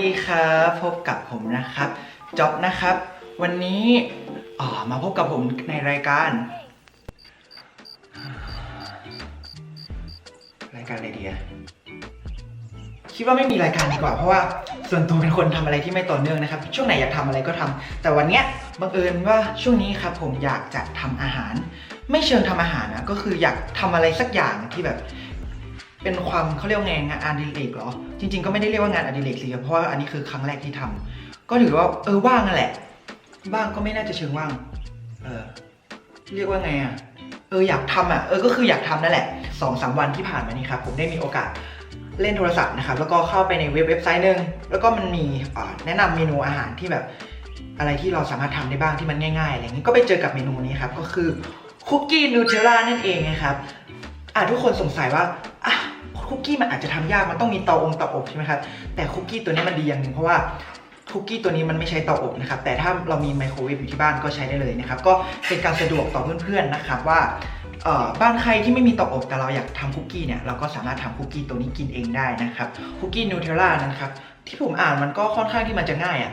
สวัสดีครับพบกับผมนะครับจ๊อบนะครับ วันนี้อ่ามาพบกับผมในรายการ รายการอะไรดีอะคิดว่าไม่มีรายการดีกว่า เพราะว่าส่วนตัวเป็นคนทำอะไรที่ไม่ต่อเนื่องนะครับ ช่วงไหนอยากทำอะไรก็ทำแต่วันเนี้ยบังเอิญว่าช่วงนี้ครับผมอยากจะทำอาหาร ไม่เชิงทำอาหารนะก็คืออยากทำอะไรสักอย่างที่แบบ เป็นความเขาเรียกว่าไงงานอดิเรกเหรอ จริง ๆ ก็ไม่ได้เรียกว่างานอดิเรกสิเพราะว่าอันนี้คือครั้งแรกที่ทำก็ถือว่าเออว่างนั่นแหละว่างก็ไม่น่าจะเชิงว่างเออเรียกว่าไงอะเอออยากทำอะเออก็คืออยากทำนั่นแหละสองสามวันที่ผ่านมานี้ครับผมได้มีโอกาสเล่นโทรศัพท์นะครับแล้วก็เข้าไปในเว็บเว็บไซต์หนึ่งแล้วก็มันมีอ่าแนะนำเมนูอาหารที่แบบ อะไรที่เราสามารถทำได้บ้างที่มันง่ายๆอะไรอย่างนี้ก็ไปเจอกับเมนูนี้ครับก็คือคุกกี้นูเทลล่านั่นเองนะครับ อะทุกคนสงสัยว่าอะ คุกกี้มันอาจจะทำยากมันต้องมีเตาองเตาอบใช่ไหมครับแต่คุกกี้ตัวนี้มันดีอย่างหนึ่งเพราะว่าคุกกี้ตัวนี้มันไม่ใช้เตาอบนะครับ แต่ถ้าเรามีไมโครเวฟอยู่ที่บ้านก็ใช้ได้เลยนะครับ ก็เป็นการสะดวกต่อเพื่อนๆนะครับว่าบ้านใครที่ไม่มีเตาอบแต่เราอยากทำคุกกี้เนี่ยเราก็สามารถทำคุกกี้ตัวนี้กินเองได้นะครับคุกกี้นูเทลล่านะครับที่ผมอ่านมันก็ค่อนข้างที่มันจะง่ายอะ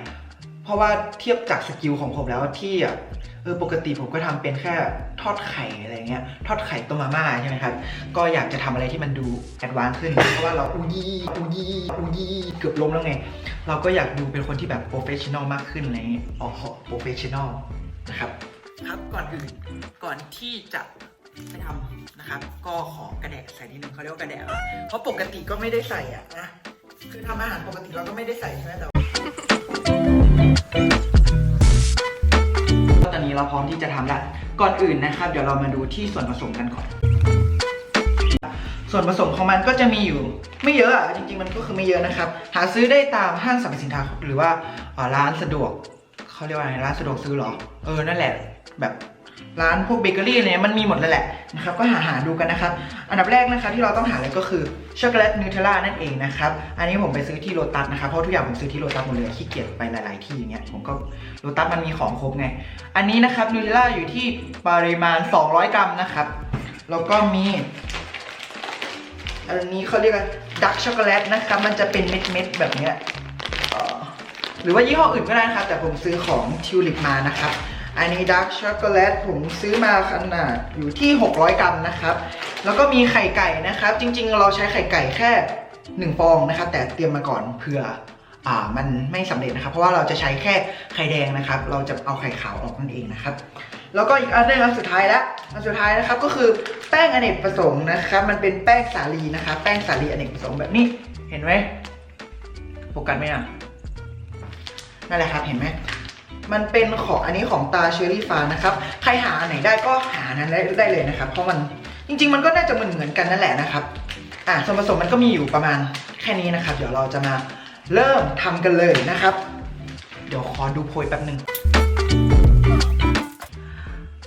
เพราะว่าเทียบจากสกิลของผมแล้วที่อะเออปกติผมก็ทำเป็นแค่ทอดไข่อะไรเงี้ยทอดไข่ต้มมาม่าใช่ไหมครับ ก็อยากจะทำอะไรที่มันดูแอดวานซ์ขึ้น เพราะว่าเราอูยี่อูยี่อูยี่เกือบล้มแล้วไง เราก็อยากดูเป็นคนที่แบบโปรเฟชชั่นอลมากขึ้นอะไรเงี้ยอ๋อโปรเฟชชั่นอลนะครับครับก่อนอื่นก่อนที่จะไปทำนะครับ ก็ขอกระแดะใส่นิดนึงเขาเรียกว่ากระแดะเพราะปกติก็ไม่ได้ใส่อะนะคือทำอาหารปกติเราก็ไม่ได้ใส่ใช่ไหมแต่ ตอนนี้เราพร้อมที่จะทำแล้ว ก่อนอื่นนะครับ เดี๋ยวเรามาดูที่ส่วนผสมกันก่อน ส่วนผสมของมันก็จะมีอยู่ ไม่เยอะอะจริงๆ มันก็คือไม่เยอะนะครับ หาซื้อได้ตามห้างสรรพสินค้าหรือว่าร้านสะดวกเขาเรียกว่าอะไรร้านสะดวกซื้อเหรอ เออนั่นแหละแบบร้านพวกเบเกอรี่อะไรเนี่ยมันมีหมดนั่นแหละนะครับก็หาหาดูกันนะครับ อันดับแรกนะครับที่เราต้องหาเลยก็คือ ช็อกโกแลตนูเทลล่านั่นเองนะครับ อันนี้ผมไปซื้อที่โลตัสนะครับเพราะทุกอย่างผมซื้อที่โลตัสหมดเลยขี้เกียจไปหลายๆที่อย่างเงี้ยผมก็โลตัสมันมีของครบไง อันนี้นะครับนูเทลล่าอยู่ที่ปริมาณ 200 กรัมนะครับแล้วก็มี อันนี้เขาเรียกว่าดักช็อกโกแลตนะครับมันจะเป็นเม็ดๆแบบเนี้ยหรือว่ายี่ห้ออื่นก็ได้นะครับ แต่ผมซื้อของทิวลิปมานะครับ อันนี้ดักช็อกโกแลตผมซื้อมาขนาดอยู่ที่ 600 กรัมนะครับ แล้วก็มีไข่ไก่นะครับ จริง ๆ เราใช้ไข่ไก่แค่ 1 ฟองนะครับ แต่เตรียมมาก่อนเผื่ออ่ามันไม่สำเร็จนะครับ เพราะว่าเราจะใช้แค่ไข่แดงนะครับ เราจะเอาไข่ขาวออกนั่นเองนะครับ แล้วก็อีกอันนึงอันสุดท้ายแล้วอันสุดท้ายนะครับก็คือแป้งอเนกประสงค์นะครับ มันเป็นแป้งสาลีนะครับ แป้งสาลีอเนกประสงค์แบบนี้ เห็นไหมโฟกัสไหมอะนั่นแหละครับ เห็นไหม มันเป็นของอันนี้ของตาเชอรี่ฟ้านะครับ ใครหาอันไหนได้ก็หานั้นได้ได้เลยนะครับ เพราะมันจริง ๆ มันก็น่าจะเหมือนเหมือนกันนั่นแหละนะครับ อะส่วนผสมมันก็มีอยู่ประมาณแค่นี้นะครับ เดี๋ยวเราจะมาเริ่มทำกันเลยนะครับ เดี๋ยวขอดูโพยแป๊บหนึ่ง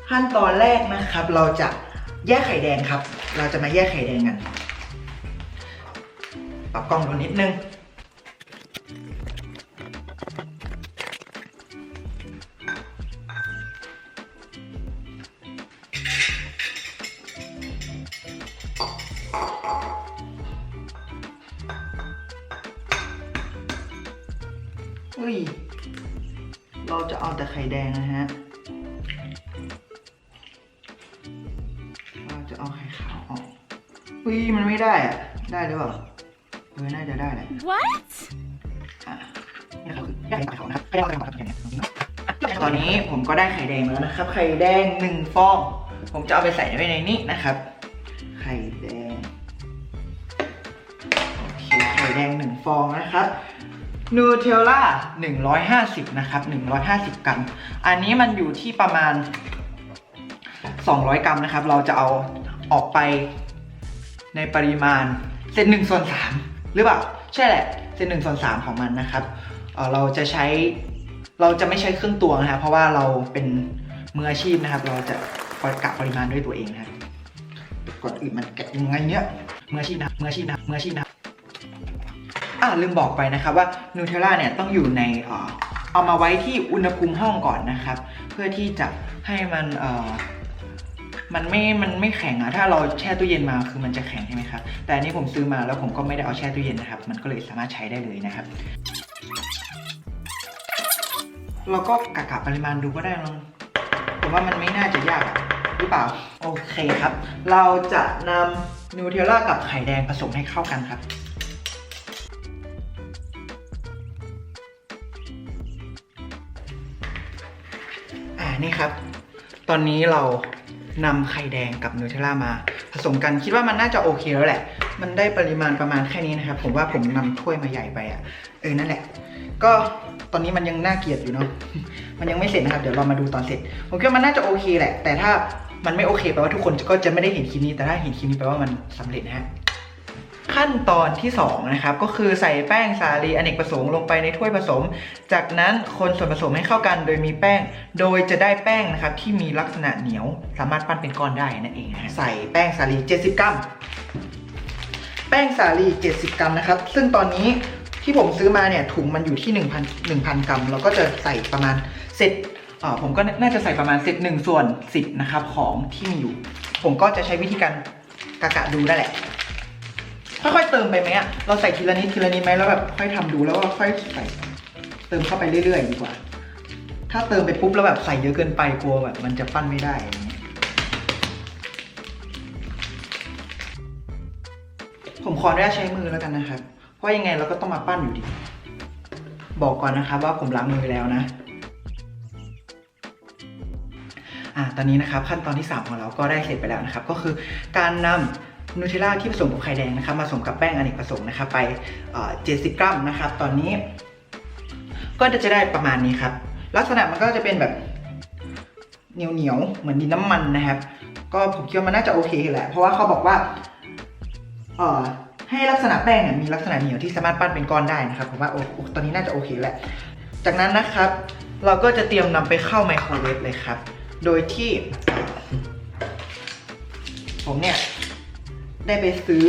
ขั้นตอนแรกนะครับ เราจะแยกไข่แดงครับ เราจะมาแยกไข่แดงกันปรับกล้องดูนิดนึง ย เราจะเอาแต่ไข่แดงนะฮะ เราจะเอาไข่ขาวออกอุ้ยมันไม่ได้อะได้หรือเปล่าเออน่าจะได้แหละ What? อะนี่ครับคือได้ไข่ขาวนะครับไข่แดงเอาไข่ขาวครับอย่างเงี้ยตอนนี้ผมก็ได้ไข่แดงแล้วนะครับ ไข่แดงหนึ่งฟอง ผมจะเอาไปใส่ไว้ในนี้นะครับ ไข่แดง โอเค ไข่แดงหนึ่งฟองนะครับ นูเทลล่า150 นะครับ 150 กรัม อันนี้มันอยู่ที่ประมาณ 200 กรัมนะครับ เราจะเอาออกไปในปริมาณเศษหนึ่งส่วนสามหรือเปล่า ใช่แหละเศษหนึ่งส่วนสามของมันนะครับเเราจะใช้เราจะไม่ใช้เครื่องตวงนะครับเพราะว่าเราเป็นมืออาชีพนะครับ เราจะกะปริมาณด้วยตัวเองนะครับก่อนอื่นมันแกะยังไงเนี้ยมืออาชีพนะมืออาชีพนะมืออาชีพนะ อ่าลืมบอกไปนะครับว่านูเทลล่าเนี่ยต้องอยู่ในเอ่อเอามาไว้ที่อุณหภูมิห้องก่อนนะครับ เพื่อที่จะให้มันเอ่อมันไม่ มันไม่แข็งอะถ้าเราแช่ตู้เย็นมาคือมันจะแข็งใช่ไหมครับ แต่อันนี้ผมซื้อมาแล้วผมก็ไม่ได้เอาแช่ตู้เย็นนะครับ มันก็เลยสามารถใช้ได้เลยนะครับ เราก็กะกะปริมาณดูก็ได้ลองผมว่ามันไม่น่าจะยากอะหรือเปล่า โอเคครับ เราจะนำนูเทลล่ากับไข่แดงผสมให้เข้ากันครับ นี่ครับ ตอนนี้เรานำไข่แดงกับนูเทลล่ามา ผสมกันคิดว่ามันน่าจะโอเคแล้วแหละ มันได้ปริมาณประมาณแค่นี้นะครับ ผมว่าผมนำถ้วยมาใหญ่ไปอะเออนั่นแหละ ก็ตอนนี้มันยังน่าเกลียดอยู่เนาะมันยังไม่เสร็จนะครับ เดี๋ยวเรามาดูตอนเสร็จ ผมคิดว่ามันน่าจะโอเคแหละ แต่ถ้ามันไม่โอเคแปลว่าทุกคนก็จะไม่ได้เห็นคลิปนี้แต่ถ้าเห็นคลิปนี้แปลว่ามันสำเร็จนะฮะ ขั้นตอนที่สองนะครับก็คือใส่แป้งสาลีอเนกประสงค์ลงไปในถ้วยผสม จากนั้นคนส่วนผสมให้เข้ากัน โดยมีแป้ง โดยจะได้แป้งนะครับที่มีลักษณะเหนียว สามารถปั้นเป็นก้อนได้นั่นเองนะใส่แป้งสาลี 70 กรัม แป้งสาลี 70 กรัมนะครับ ซึ่งตอนนี้ที่ผมซื้อมาเนี่ยถุงมันอยู่ที่1,000 1,000 กรัม เราก็จะใส่ประมาณเศษเออผมก็น่าจะใส่ประมาณเศษหนึ่งส่วน10นะครับของที่มีอยู่ ผมก็จะใช้วิธีการกะกะดูได้แหละ ค่อยๆเติมไปไหมอะเราใส่ทีละนิดทีละนิดไหมแล้วแบบค่อยทำดูแล้วก็ค่อยใส่เติมเข้าไปเรื่อยๆดีกว่า ถ้าเติมไปปุ๊บแล้วแบบใส่เยอะเกินไปกลัวแบบมันจะปั้นไม่ได้อะไรเงี้ผมขออนุญาตใช้มือแล้วกันนะครับ เพราะยังไงเราก็ต้องมาปั้นอยู่ดี บอกก่อนนะครับว่าผมล้างมือแล้วนะอะตอนนี้นะครับขั้นตอนที่ 3 ของเราก็ได้เสร็จไปแล้วนะครับ ก็คือการนำ นูเทลล่าที่ผสมกับไข่แดงนะครับมาผสมกับแป้งอเนกประสงค์นะครับไปเอ่อ70กรัมนะครับ ตอนนี้ ก็จะได้ประมาณนี้ครับ ลักษณะมันก็จะเป็นแบบเหนียวเหนียวเหมือนดินน้ำมันนะครับ ก็ผมคิดว่ามันน่าจะโอเคแหละ เพราะว่าเขาบอกว่าเอ่อให้ลักษณะแป้งเนี่ยมีลักษณะเหนียวที่สามารถปั้นเป็นก้อนได้นะครับผมว่าโอ้โอ้ตอนนี้น่าจะโอเคแหละ จากนั้นนะครับ เราก็จะเตรียมนำไปเข้าไมโครเวฟเลยครับ โดยที่ ผมเนี่ย ได้ไปซื้อ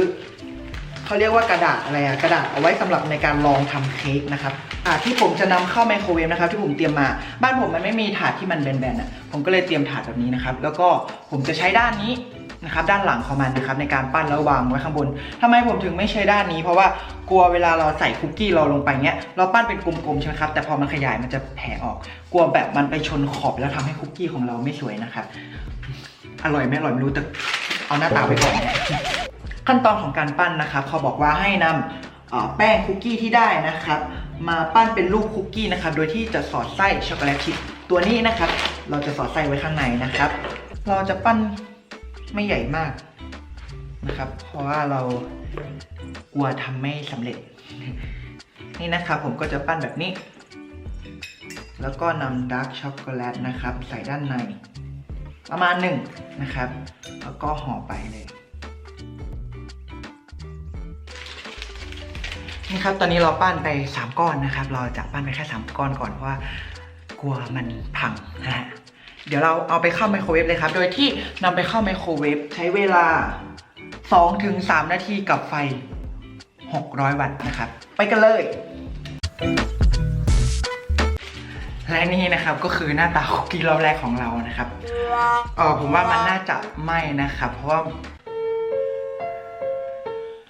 เขาเรียกว่ากระดาษอะไรอะกระดาษเอาไว้สำหรับในการลองทำเค้กนะครับอ่าที่ผมจะนำเข้าไมโครเวฟนะครับ ที่ผมเตรียมมาบ้านผมมันไม่มีถาดที่มันแบนๆอะผมก็เลยเตรียมถาดแบบนี้นะครับ แล้วก็ผมจะใช้ด้านนี้นะครับด้านหลังของมันนะครับในการปั้นแล้ววางไว้ข้างบนทำไมผมถึงไม่ใช้ด้านนี้ เพราะว่ากลัวเวลาเราใส่คุกกี้เราลงไปเนี้ยเราปั้นเป็นกลมๆใช่ไหมครับ แต่พอมันขยายมันจะแผ่ออก กลัวแบบมันไปชนขอบแล้วทำให้คุกกี้ของเราไม่สวยนะครับ อร่อยไม่อร่อยไม่รู้แต่เอาหน้าตาไปก่อน ขั้นตอนของการปั้นนะครับเขาบอกว่าให้นำแป้งคุกกี้ที่ได้นะครับ มาปั้นเป็นรูปคุกกี้นะครับโดยที่จะสอดไส้ช็อกโกแลตชิพตัวนี้นะครับ เราจะสอดไส้ไว้ข้างในนะครับ เราจะปั้นไม่ใหญ่มากนะครับ เพราะว่าเรากลัวทำไม่สำเร็จ นี่นะครับผมก็จะปั้นแบบนี้ แล้วก็นำดาร์กช็อกโกแลตนะครับ ใส่ด้านใน ประมาณหนึ่งนะครับ แล้วก็ห่อไปเลย นี่ครับ ตอนนี้เราปั้นไป 3 ก้อนนะครับ เราจะปั้นไปแค่ 3 ก้อนก่อนเพราะว่ากลัวมันพังนะฮะ เดี๋ยวเราเอาไปเข้าไมโครเวฟเลยครับ โดยที่นำไปเข้าไมโครเวฟใช้เวลา 2-3 นาทีกับไฟ 600 วัตต์นะครับ ไปกันเลยและนี่นะครับก็คือหน้าตาคุกกี้รอบแรกของเรานะครับเออผมว่ามันน่าจะไหม้นะครับ เพราะว่า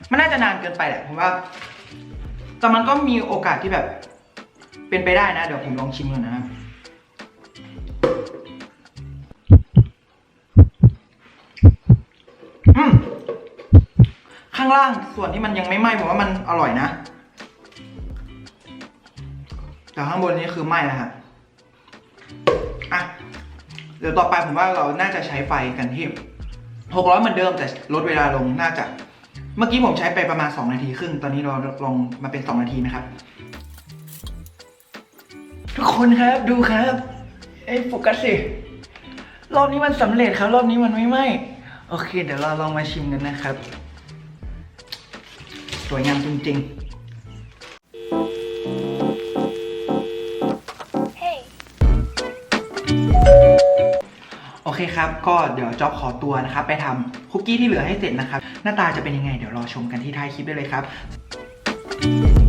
มันน่าจะนานเกินไปแหละผมว่า แต่มันก็มีโอกาสที่แบบ เป็นไปได้นะ เดี๋ยวผมลองชิมก่อนนะข้างล่างส่วนที่มันยังไม่ไหม้ผมว่ามันอร่อยนะ แต่ข้างบนนี้คือไหม้แล้วครับอะเดี๋ยวต่อไปผมว่าเราน่าจะใช้ไฟกันที่600เหมือนเดิมแต่ลดเวลาลงน่าจะ เมื่อกี้ผมใช้ไปประมาณ 2 นาทีครึ่ง ตอนนี้เราลองมาเป็น 2 นาทีนะครับ ทุกคนครับดูครับไอ้โฟกัสสิรอบนี้มันสำเร็จครับ รอบนี้มันไม่ไหมโอเค เดี๋ยวเราลองมาชิมกันนะครับ สวยงามจริงๆ คครับ ก็เดี๋ยวจ็อบขอตัวนะครับ ไปทำคุกกี้ที่เหลือให้เสร็จนะครับ หน้าตาจะเป็นยังไง เดี๋ยวรอชมกันที่ท้ายคลิปได้เลยครับ